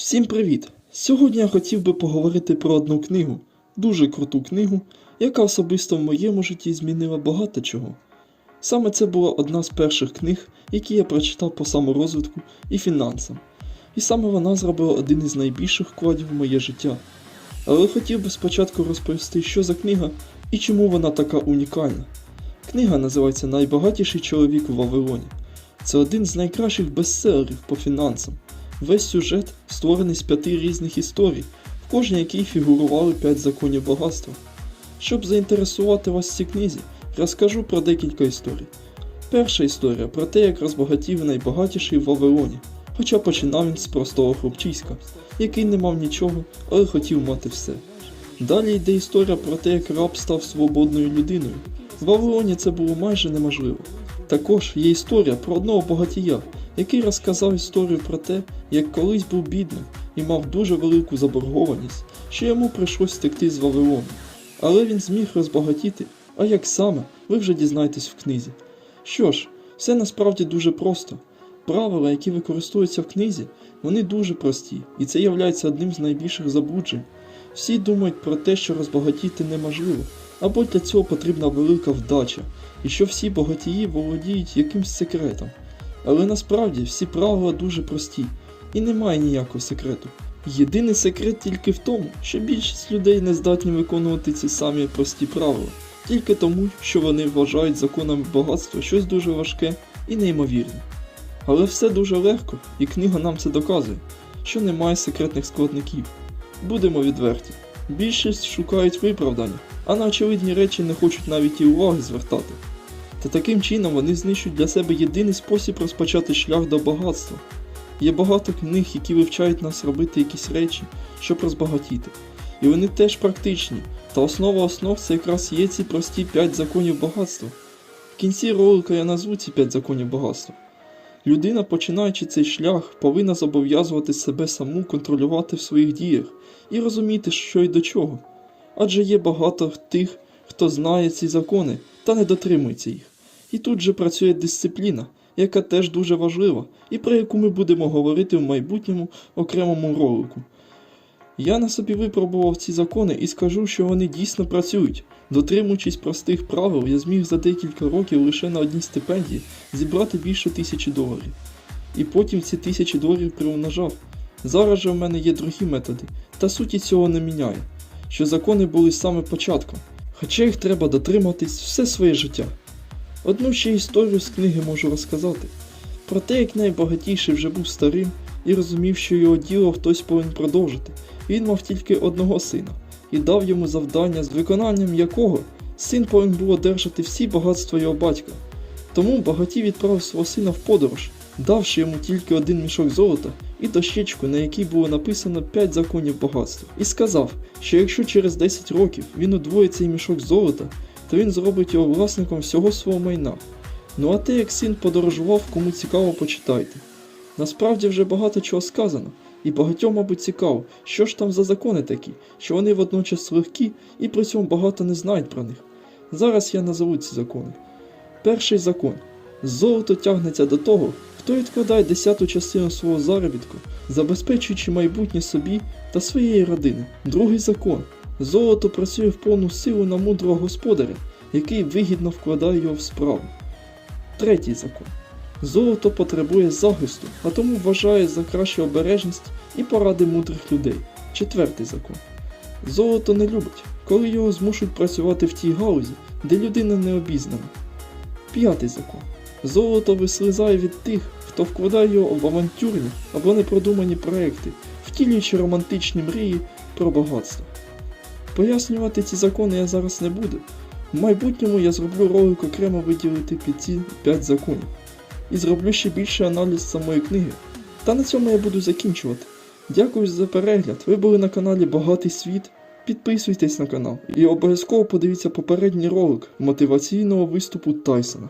Всім привіт! Сьогодні я хотів би поговорити про одну книгу, дуже круту книгу, яка особисто в моєму житті змінила багато чого. Саме це була одна з перших книг, які я прочитав по саморозвитку і фінансам. І саме вона зробила один із найбільших вкладів в моє життя. Але хотів би спочатку розповісти, що за книга і чому вона така унікальна. Книга називається Найбагатіший чоловік у Вавилоні. Це один з найкращих бестселерів по фінансам. Весь сюжет створений з п'яти різних історій, в кожній якій фігурували п'ять законів багатства. Щоб заінтересувати вас в цій книзі, розкажу про декілька історій. Перша історія про те, як розбагатів найбагатіший в Вавилоні, хоча починав він з простого хлопчиська, який не мав нічого, але хотів мати все. Далі йде історія про те, як раб став свободною людиною. В Вавилоні це було майже неможливо. Також є історія про одного багатія, який розказав історію про те, як колись був бідним і мав дуже велику заборгованість, що йому прийшлось втекти з Вавилону. Але він зміг розбагатіти, а як саме, ви вже дізнаєтесь в книзі. Що ж, все насправді дуже просто. Правила, які використовуються в книзі, вони дуже прості, і це є одним з найбільших заблуджень. Всі думають про те, що розбагатіти неможливо, або для цього потрібна велика вдача, і що всі багатії володіють якимсь секретом. Але насправді всі правила дуже прості, і немає ніякого секрету. Єдиний секрет тільки в тому, що більшість людей не здатні виконувати ці самі прості правила, тільки тому, що вони вважають законами багатства щось дуже важке і неймовірне. Але все дуже легко, і книга нам це доказує, що немає секретних складників. Будемо відверті. Більшість шукають виправдання, а на очевидні речі не хочуть навіть і уваги звертати. Та таким чином вони знищують для себе єдиний спосіб розпочати шлях до багатства. Є багато книг, які вивчають нас робити якісь речі, щоб розбагатіти. І вони теж практичні, та основа основ це якраз є ці прості 5 законів багатства. В кінці ролика я назву ці 5 законів багатства. Людина, починаючи цей шлях, повинна зобов'язувати себе саму контролювати в своїх діях і розуміти, що й до чого. Адже є багато тих, хто знає ці закони та не дотримується їх. І тут же працює дисципліна, яка теж дуже важлива, і про яку ми будемо говорити в майбутньому окремому ролику. Я на собі випробував ці закони і скажу, що вони дійсно працюють. Дотримуючись простих правил, я зміг за декілька років лише на одній стипендії зібрати більше тисячі доларів. І потім ці тисячі доларів приумножав. Зараз же в мене є другі методи, та суті цього не міняє, що закони були саме початком, хоча їх треба дотриматись все своє життя. Одну ще історію з книги можу розказати про те, як найбагатіший вже був старим і розумів, що його діло хтось повинен продовжити. Він мав тільки одного сина і дав йому завдання, з виконанням якого син повинен був одержати всі багатства його батька. Тому багатій відправив свого сина в подорож, давши йому тільки один мішок золота і дощечку, на якій було написано 5 законів багатства, і сказав, що якщо через 10 років він удвоїть цей мішок золота, то він зробить його власником всього свого майна. Ну а те, як син подорожував, кому цікаво, почитайте. Насправді вже багато чого сказано, і багатьом, мабуть, цікаво, що ж там за закони такі, що вони водночас легкі і при цьому багато не знають про них. Зараз я назову ці закони. Перший закон. Золото тягнеться до того, хто відкладає десяту частину свого заробітку, забезпечуючи майбутнє собі та своєї родини. Другий закон. Золото працює в повну силу на мудрого господаря, який вигідно вкладає його в справу. Третій закон. Золото потребує захисту, а тому вважає за краще обережність і поради мудрих людей. Четвертий закон. Золото не любить, коли його змушують працювати в тій галузі, де людина не обізнана. П'ятий закон. Золото вислизає від тих, хто вкладає його в авантюрні або непродумані проекти, втілюючи романтичні мрії про багатство. Пояснювати ці закони я зараз не буду. В майбутньому я зроблю ролик окремо виділити під ці 5 законів. І зроблю ще більший аналіз самої книги. Та на цьому я буду закінчувати. Дякую за перегляд. Ви були на каналі Багатий Світ. Підписуйтесь на канал і обов'язково подивіться попередній ролик мотиваційного виступу Тайсона.